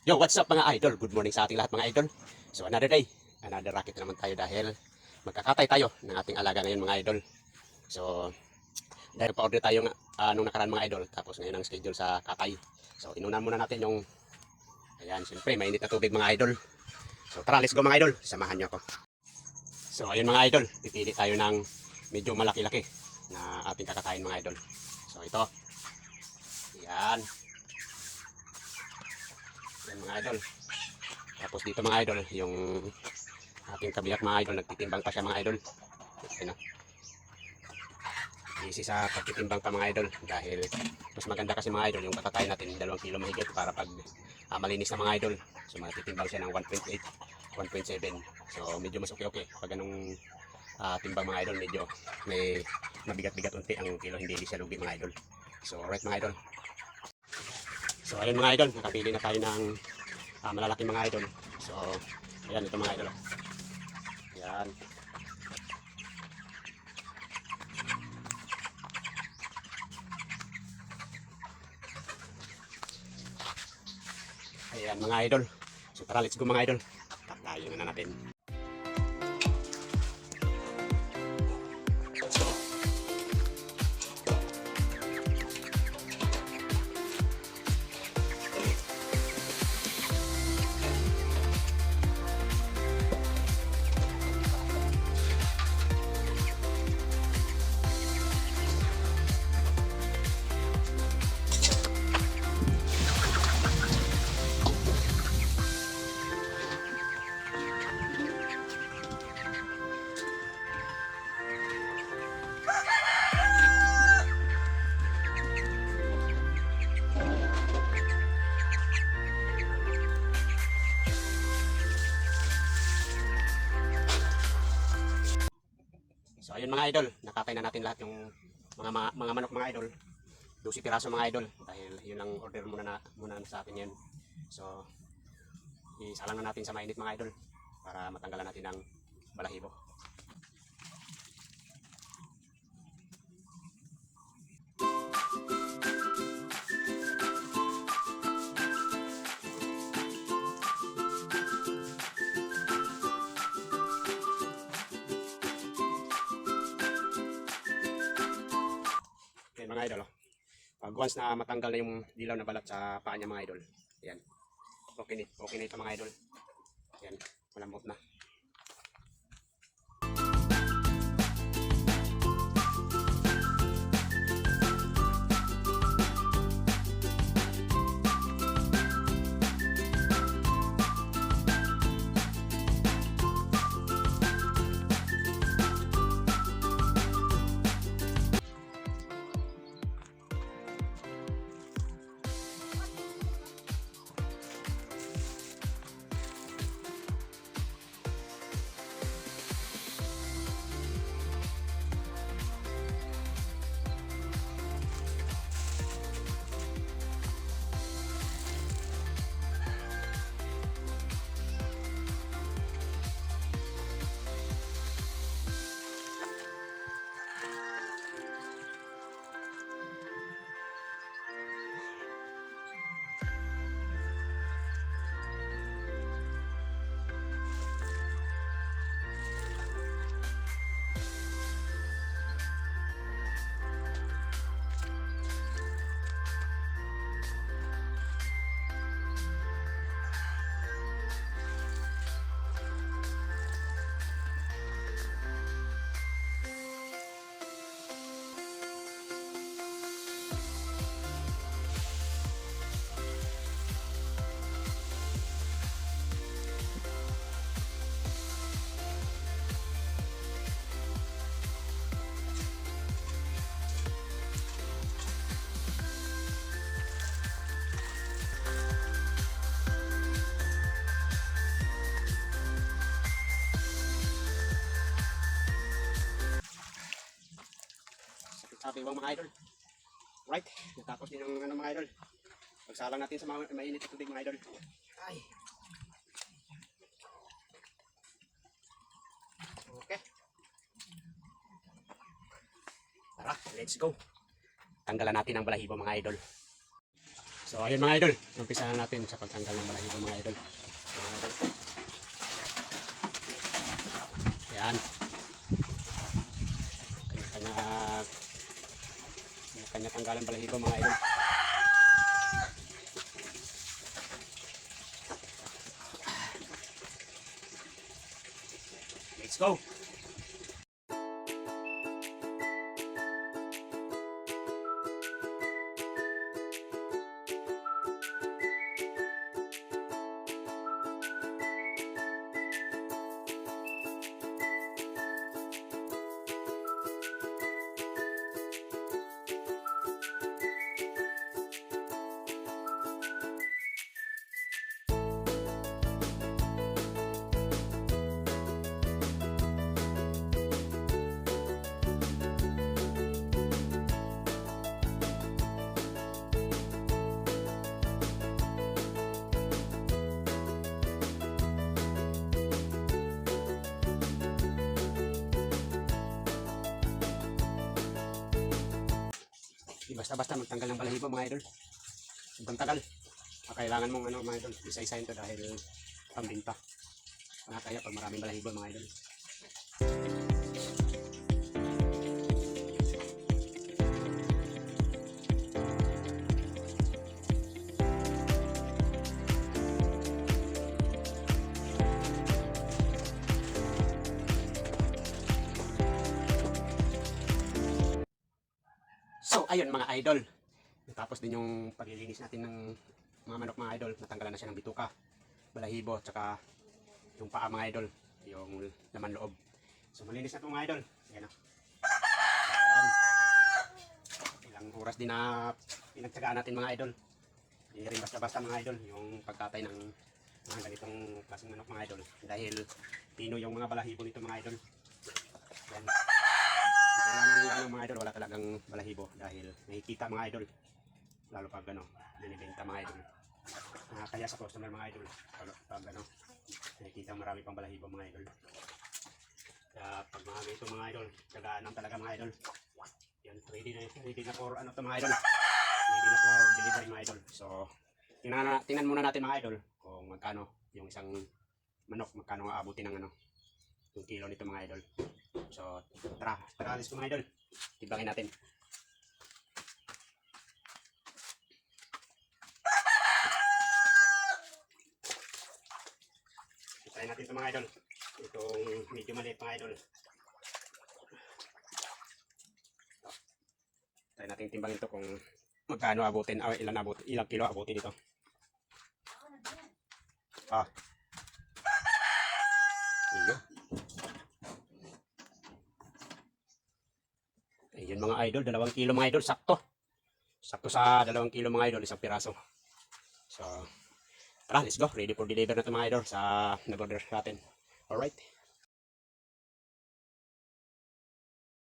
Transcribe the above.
Yo, what's up mga idol? Good morning sa ating lahat mga idol. So another day, another racket na naman tayo dahil magkakatay tayo ng ating alaga ngayon mga idol. So dahil pa-order tayo ng uh, nung nakaraan mga idol tapos ngayon ang schedule sa katay. So inunan muna natin yung ayan, siyempre mainit na tubig mga idol. So tara, let's go mga idol. Samahan niyo ako. So ayun mga idol, pipili tayo ng medyo malaki-laki na ating kakatayin mga idol. So ito. Yan. Mga idol. Tapos dito mga idol, yung ating kabiyak mga idol, nagtitimbang pa siya mga idol. Ano? Easy sa pagtitimbang pa mga idol dahil mas maganda kasi mga idol yung katatay natin dalawang kilo mahigit para pag ah, malinis na mga idol. So matitimbang siya ng 1.8, 1.7. So medyo mas okay-okay pag anong ah, timbang mga idol medyo may mabigat-bigat unti ang kilo hindi siya lugi mga idol. So alright mga idol. So ayun mga idol, nakapili na tayo ng ah, malalaking mga idol. So ayan ito mga idol. oh. Yan. Ayan mga idol. So tara, let's go mga idol. Tatayo na natin. Ayun mga idol, nakatay na natin lahat yung mga mga, mga manok mga idol. 12 piraso mga idol dahil yun ang order muna na muna sa atin yun. So isalang na natin sa mainit mga idol para matanggalan natin ang balahibo. Mga idol. Oh. Pag once na matanggal na yung dilaw na balat sa paa niya mga idol. Yan. Okay na, okay na ito mga idol. Yan, malambot na. Sabi bang mga idol. Right, natapos din yung ano mga idol. Pagsalang natin sa mga mainit na tubig mga idol. Ay. Okay. Tara, let's go. Tanggalan natin ang balahibo mga idol. So ayun mga idol, umpisahan natin sa pagtanggal ng balahibo mga idol. Mga idol. Yan. Kanya tanggalan balahibo mga idol. Let's go. Basta-basta magtanggal ng balahibo mga idol. Sobrang tagal. Kailangan mong ano mga idol, isa-isahin to dahil pambinta. Nakakaya pag maraming balahibo mga idol. Ayun mga idol. Tapos din yung paglilinis natin ng mga manok mga idol. Natanggalan na siya ng bituka, balahibo, tsaka yung paa mga idol. Yung laman loob. So, malinis na ito mga idol. Ayan na. Ayan. Ilang oras din na pinagtsagaan natin mga idol. Hindi rin basta-basta mga idol yung pagkatay ng mga ganitong klaseng manok mga idol. Dahil pino yung mga balahibo nito mga idol. Ayan. Kailangan ng ano, mga idol, wala talagang balahibo dahil nakikita mga idol. Lalo pag ano, binibenta mga idol. Ah, kaya sa customer mga idol, pag, pag ano, nakikita marami pang balahibo mga idol. Kaya pag mga ganito mga idol, tagaan lang talaga mga idol. Yan, ready na, ready na for ano to mga idol. Ready na for delivery mga idol. So, tingnan, na, tingnan muna natin mga idol kung magkano yung isang manok, magkano aabutin ng ano, yung kilo nito mga idol. So, tara, tara alis ko mga idol. Tibangin natin. Try natin ito mga idol. Itong medyo maliit mga idol. Ito. Try natin timbangin ito kung magkano abutin, o ilan abutin, ilang kilo abutin dito. Ah. Ayun mga idol, dalawang kilo mga idol, sakto. Sakto sa dalawang kilo mga idol, isang piraso. So, tara, let's go. Ready for deliver na ito mga idol sa nag-order natin. Alright.